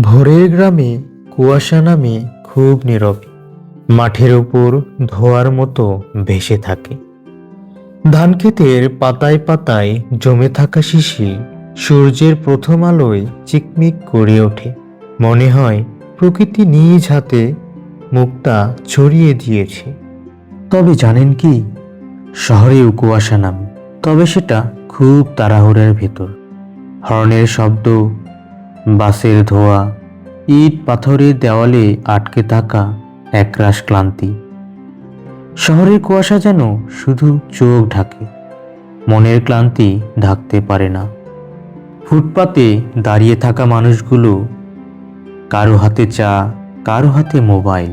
ভোরের গ্রামে কুয়াশা নামে খুব নীরব। মাঠের উপর ধোয়ার মতো ভেসে থাকে। ধান ক্ষেতের পাতায় পাতায় জমে থাকা শিশির সূর্যের প্রথম আলোয় চিকমিক করে ওঠে। মনে হয় প্রকৃতি নিজ হাতে মুক্তা ছড়িয়ে দিয়েছে। তবে জানেন কি? শহরেও কুয়াশা নামে, তবে সেটা খুব তাড়াহুড়ের ভেতর। হর্নের শব্দ বাসের ধোয়া, ইট পাথরের দেওয়ালে আটকে থাকা একরাশ ক্লান্তি। শহরের কুয়াশা যেন শুধু চোখ ঢাকে, মনের ক্লান্তি ঢাকতে পারে না। ফুটপাতে দাঁড়িয়ে থাকা মানুষগুলো, কারও হাতে চা, কারও হাতে মোবাইল।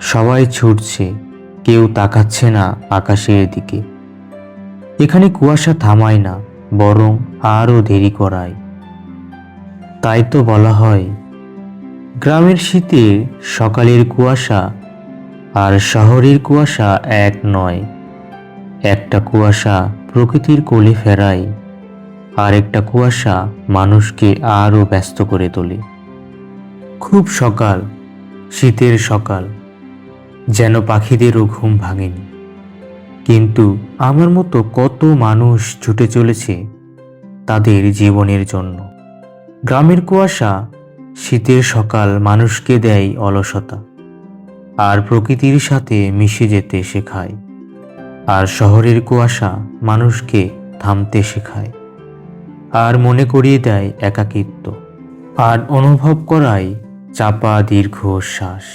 সবাই ছুটছে, কেউ তাকাচ্ছে না আকাশের দিকে। এখানে কুয়াশা থামায় না, বরং আরও দেরি করায়। তাই তো বলা হয়। গ্রামের শীতে সকালের কুয়াশা আর শহরের কুয়াশা এক নয়। একটা কুয়াশা প্রকৃতির কোলে ফেরায়, আর একটা কুয়াশা মানুষকে আরও ব্যস্ত করে তোলে। খুব সকাল, শীতের সকাল, যেন পাখিদেরও ঘুম ভাঙেনি। কিন্তু আমার মতো কত মানুষ ছুটে চলেছে তাদের জীবনের জন্য। গ্রামের কুয়াশা শীতের সকাল মানুষকে দেয় অলসতা, আর প্রকৃতির সাথে মিশে যেতে শেখায়। আর শহরের কুয়াশা মানুষকে থামতে শেখায়, আর মনে করিয়ে দেয় একাকিত্ব, আর অনুভব করায় চাপা দীর্ঘ শ্বাস